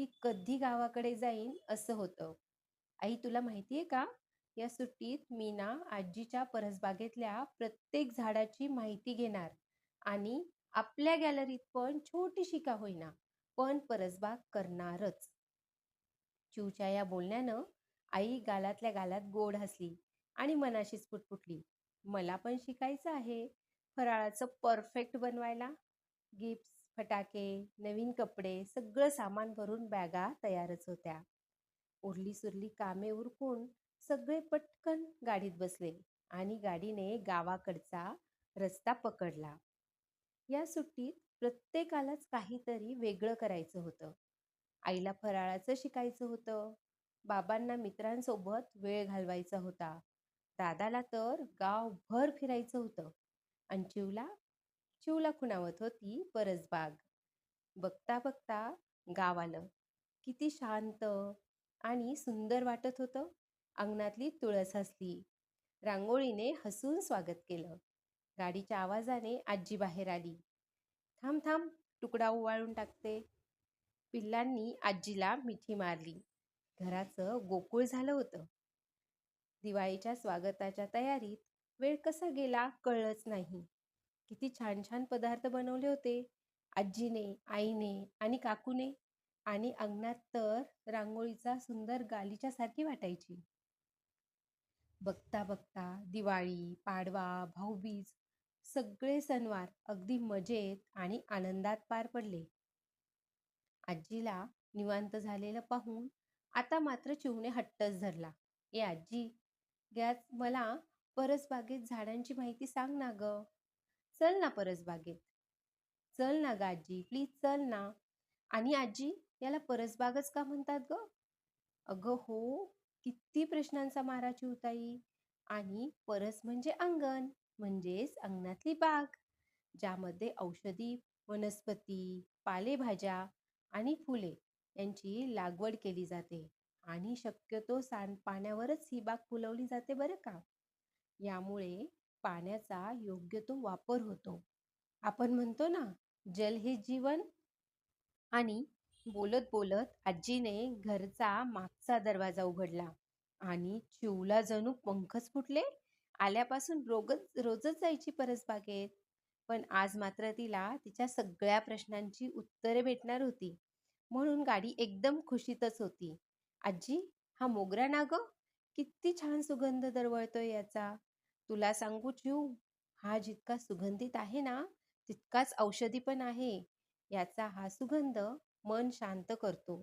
की कधी गावाकडे जाईन असं होतं. आई तुला माहितीये का? या सुट्टीत मी ना आजीच्या परसबागेतल्या प्रत्येक झाडाची माहिती घेणार आणि आपल्या गॅलरीत पण छोटीशी का होईना, पण परसबाग करणारच. चिवच्या या बोलण्यानं आई गालातल्या गालात गोड हसली आणि मनाशीच पुटपुटली. मला पण शिकायचं आहे फराळाचं परफेक्ट बनवायला. गिफ्ट फटाके, नवीन कपडे सगळं सामान भरून बॅगा तयारच होत्या. उरली सुरली कामे उरकून सगळे पटकन गाडीत बसले आणि गाडीने गावाकडचा रस्ता पकडला. या सुट्टीत प्रत्येकालाच काहीतरी वेगळं करायचं होतं. आईला फराळाचं शिकायचं होतं. बाबांना मित्रांसोबत वेळ घालवायचा होता. दादाला तर गावभर फिरायचं होतं. अंचीवला चिवला? खुणावत होती परसबाग. बघता बघता गाव आलं. किती शांत आणि सुंदर वाटत होतं. अंगणातली तुळस हसली. रांगोळीने हसून स्वागत केलं. गाडीच्या आवाजाने आजी बाहेर आली. थांब थांब तुकडा ओवाळून टाकते. पिल्लांनी आजीला मिठी मारली. घराचं गोकुळ झालं होतं. दिवाळीच्या स्वागताच्या तयारीत वेळ कसा गेला कळलंच नाही. किती छान छान पदार्थ बनवले होते आजीने, आईने आणि काकूने. आणि अंगणात तर रांगोळीचा सुंदर गालीच्या सारखी वाटायची. बघता बघता दिवाळी, पाडवा, भाऊबीज सगळे सणवार अगदी मजेत आणि आनंदात पार पडले. आजीला निवांत झालेलं पाहून आता मात्र चिवणे हट्टच धरला. ए आजी, गॅस मला परसबागेत झाडांची माहिती सांग ना ग चल ना परसबागेत. चल ना गाजी आजी, प्लीज चल ना. आणि आजी, याला परसबागच का म्हणतात ग अगं हो, किती प्रश्नांचा मारा चिवताई. आणि परस म्हणजे अंगण, म्हणजेच अंगणातली बाग, ज्यामध्ये औषधी वनस्पती, पालेभाज्या आणि फुले यांची लागवड केली जाते. आणि शक्यतो सांडपाण्यावरच ही बाग फुलवली जाते बरं का. यामुळे पाण्याचा योग्य तो वापर होतो. आपण म्हणतो ना, जल हे जीवन. आणि बोलत बोलत आजीने घरचा मागचा दरवाजा उघडला आणि चिवला जणू पंखच फुटले. आल्यापासून रोगच रोजच जायची परसबागेत. पण आज मात्र तिला तिच्या सगळ्या प्रश्नांची उत्तरे भेटणार होती. म्हणून गाडी एकदम खुशीतच होती. आजी, हा मोगरा ना गं? किती छान सुगंध दरवळतोय याचा. तुला सांगू चिऊ, हा जितका सुगंधित आहे ना, तितकाच औषधी पण आहे. याचा हा सुगंध मन शांत करतो.